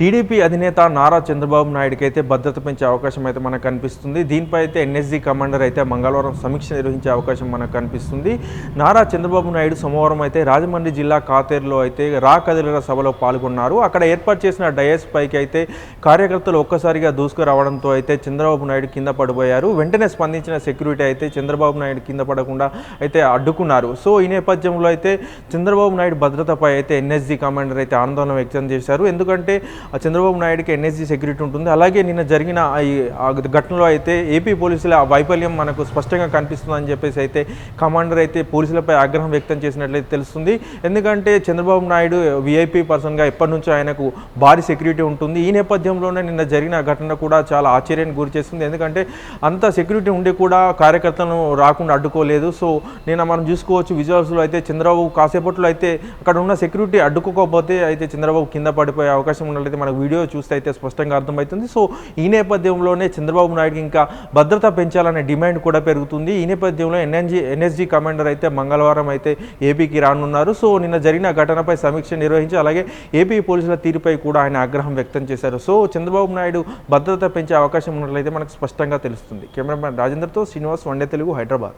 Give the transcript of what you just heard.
TDP అధినేత నారా చంద్రబాబు నాయుడుకి అయితే భద్రత పెంచే అవకాశం అయితే మనకు కనిపిస్తుంది. దీనిపై అయితే ఎన్ఎస్జీ కమాండర్ అయితే మంగళవారం సమీక్ష నిర్వహించే అవకాశం మనకు కనిపిస్తుంది. నారా చంద్రబాబు నాయుడు సోమవారం అయితే రాజమండ్రి జిల్లా కాతేరులో అయితే రా కదిలిన సభలో పాల్గొన్నారు. అక్కడ ఏర్పాటు చేసిన డయస్ పైకి అయితే కార్యకర్తలు ఒక్కసారిగా దూసుకురావడంతో అయితే చంద్రబాబు నాయుడు కింద పడిపోయారు. వెంటనే స్పందించిన సెక్యూరిటీ అయితే చంద్రబాబు నాయుడు కింద పడకుండా అయితే అడ్డుకున్నారు. సో ఈ నేపథ్యంలో అయితే చంద్రబాబు నాయుడు భద్రతపై అయితే ఎన్ఎస్జీ కమాండర్ అయితే ఆందోళన వ్యక్తం చేశారు. ఎందుకంటే చంద్రబాబు నాయుడుకి ఎన్ఎస్జీ సెక్యూరిటీ ఉంటుంది. అలాగే నిన్న జరిగిన ఈ ఘటనలో అయితే ఏపీ పోలీసుల వైఫల్యం మనకు స్పష్టంగా కనిపిస్తుందని చెప్పేసి అయితే కమాండర్ అయితే పోలీసులపై ఆగ్రహం వ్యక్తం చేసినట్లయితే తెలుస్తుంది. ఎందుకంటే చంద్రబాబు నాయుడు విఐపీ పర్సన్గా ఎప్పటి నుంచో ఆయనకు భారీ సెక్యూరిటీ ఉంటుంది. ఈ నేపథ్యంలోనే నిన్న జరిగిన ఘటన కూడా చాలా ఆశ్చర్యానికి గురి చేస్తుంది. ఎందుకంటే అంత సెక్యూరిటీ ఉండి కూడా కార్యకర్తలను రాకుండా అడ్డుకోలేదు. సో నిన్న మనం చూసుకోవచ్చు విజువల్స్లో అయితే చంద్రబాబు కాసేపట్లో అయితే అక్కడ ఉన్న సెక్యూరిటీ అడ్డుకోకపోతే అయితే చంద్రబాబు కింద పడిపోయే అవకాశం ఉన్నట్లయితే మనకు వీడియో చూస్తే అయితే స్పష్టంగా అర్థమవుతుంది. సో ఈ నేపథ్యంలోనే చంద్రబాబు నాయుడుకి ఇంకా భద్రత పెంచాలనే డిమాండ్ కూడా పెరుగుతుంది. ఈ నేపథ్యంలో ఎన్ఎన్జీ ఎన్ఎస్జీ కమాండర్ అయితే మంగళవారం అయితే ఏపీకి రానున్నారు. సో నిన్న జరిగిన ఘటనపై సమీక్ష నిర్వహించి అలాగే ఏపీ పోలీసుల తీరుపై కూడా ఆయన ఆగ్రహం వ్యక్తం చేశారు. సో చంద్రబాబు నాయుడు భద్రత పెంచే అవకాశం ఉన్నట్లయితే మనకు స్పష్టంగా తెలుస్తుంది. కెమెరామెన్ రాజేంద్రతో శ్రీనివాస్ వండే తెలుగు హైదరాబాద్.